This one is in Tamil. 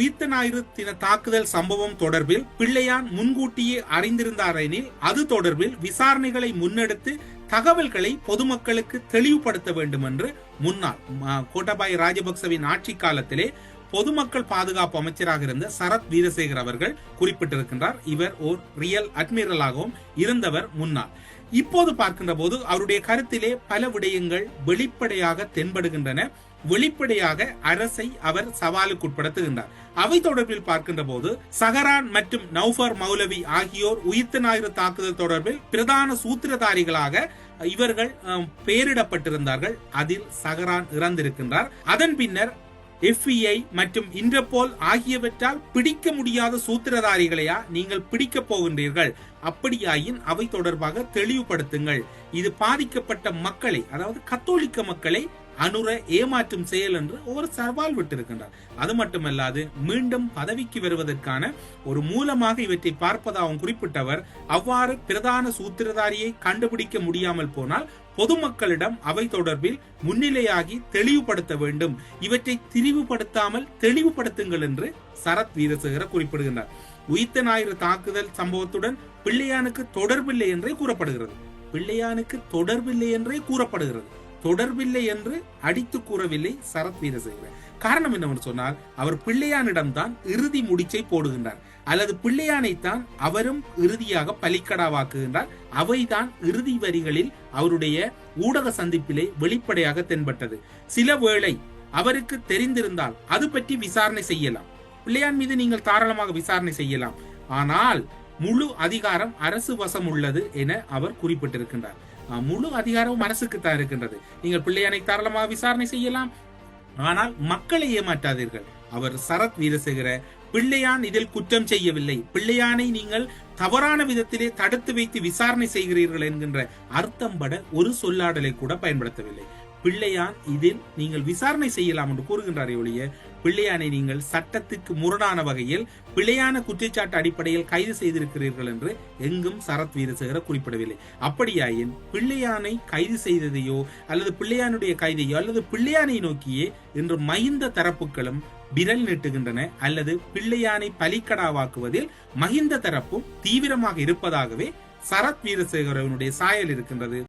உயிர்த்த ஞாயிறு தின தாக்குதல் சம்பவம் தொடர்பில் பிள்ளையான் முன்கூட்டியே அறிந்திருந்தாரெனில் அது தொடர்பில் விசாரணைகளை முன்னெடுத்து தகவல்களை பொதுமக்களுக்கு தெளிவுபடுத்த வேண்டும் என்று முன்னாள் கோட்டாபாய் ராஜபக்சவின் ஆட்சி காலத்திலே பொதுமக்கள் பாதுகாப்பு அமைச்சராக இருந்த சரத் வீரசேகர் அவர்கள் குறிப்பிட்டிருக்கின்றார். இவர் ஓர் ரியல் அட்மிரலாகவும் இருந்தவர் முன்னாள். இப்போது பார்க்கின்ற போது அவருடைய கருத்திலே பல விடயங்கள் வெளிப்படையாக தென்படுகின்றன. வெளிப்படையாக அரசை அவர் சவாலுக்குட்படுத்துகின்றார் அவை தொடர்பில் பார்க்கின்ற போது சஹரான் மற்றும் நௌஃபர் மௌலவி ஆகியோர் உயிர்த்த ஞாயிறு தாக்குதல் தொடர்பில் பிரதான சூத்திரதாரிகளாக இவர்கள் பெயரிடப்பட்டிருந்தார்கள். அதில் சஹரான் இறந்திருக்கின்றார். அதன் பின்னர் எஃப்இஐ மற்றும் இன்டர்போல் ஆகியவற்றால் பிடிக்க முடியாத சூத்திரதாரிகளையா நீங்கள் பிடிக்கப் போகின்றீர்கள்? அப்படியாயின் அவை தொடர்பாக தெளிவுபடுத்துங்கள். இது பாதிக்கப்பட்ட மக்களை அதாவது கத்தோலிக்க மக்களை அனுர ஏமாற்றும் செயல் என்று ஒரு சவால் விட்டிருக்கின்றார். அது மட்டுமல்லாது மீண்டும் பதவிக்கு வருவதற்கான ஒரு மூலமாக இவற்றை பார்ப்பதாகவும் குறிப்பிட்டவர் அவ்வாறு பிரதான சூத்திரதாரியை கண்டுபிடிக்க முடியாமல் போனால் பொதுமக்களிடம் அவை தொடர்பில் முன்னிலையாகி தெளிவுபடுத்த வேண்டும். இவற்றை திரிவுபடுத்தாமல் தெளிவுபடுத்துங்கள் என்று சரத் வீரசேகர குறிப்பிடுகின்றார். உயிர்த்த ஞாயிறு தாக்குதல் சம்பவத்துடன் பிள்ளையானுக்கு தொடர்பில்லை என்றே கூறப்படுகிறது. பிள்ளையானுக்கு தொடர்பில்லை என்றே கூறப்படுகிறது. தொடர்பில்லை என்று அடித்து கூறவில்லை சரத் வீரசேகர. காரணம் என்னவென்று சொன்னால் அவர் பிள்ளையானிடம்தான் இறுதி முடிச்சை போடுகின்றார். அல்லது பிள்ளையானைத்தான் அவரும் இறுதியாக பலிக்கடாவாக்குகின்றார். அவைதான் இறுதி வரிகளில் அவருடைய ஊடக சந்திப்பிலே வெளிப்படையாக தென்பட்டது. சில வேளை அவருக்கு தெரிந்திருந்தால் அது பற்றி விசாரணை செய்யலாம். பிள்ளையான் மீது நீங்கள் தாராளமாக விசாரணை செய்யலாம். ஆனால் முழு அதிகாரம் அரசு வசம் உள்ளது என அவர் குறிப்பிட்டிருக்கின்றார். முழு அதிகாரமும் அரசுக்கு தான் இருக்கின்றது. நீங்கள் பிள்ளையானை தாராளமாக விசாரணை செய்யலாம். ஆனால் மக்களை ஏமாற்றாதீர்கள். அவர் சரத் வீரசேகர பிள்ளையான் இதில் குற்றம் செய்யவில்லை. பிள்ளையானை நீங்கள் தவறான விதத்திலே தடுத்து வைத்து விசாரணை செய்கிறீர்கள் என்கின்ற அர்த்தம் பட ஒரு சொல்லாடலை கூட பயன்படுத்தவில்லை. பிள்ளையான் இதில் நீங்கள் விசாரணை செய்யலாம் என்று கூறுகின்றாரே ஒழிய பிள்ளையானை நீங்கள் சட்டத்துக்கு முரணான வகையில் பிள்ளையான குற்றச்சாட்டு அடிப்படையில் கைது செய்திருக்கிறீர்கள் என்று எங்கும் சரத் வீரசேகர குறிப்பிடவில்லை. அப்படியாயின் பிள்ளையானை கைது செய்ததையோ அல்லது பிள்ளையானுடைய கைதையோ அல்லது பிள்ளையானை நோக்கியே இன்று மஹிந்த தரப்புகளும் விரல் நீட்டுகின்றன அல்லது பிள்ளையானை பலிக்கடாவாக்குவதில் மஹிந்த தரப்பும் தீவிரமாக இருப்பதாகவே சரத் வீரசேகரவனுடைய சாயல் இருக்கின்றது.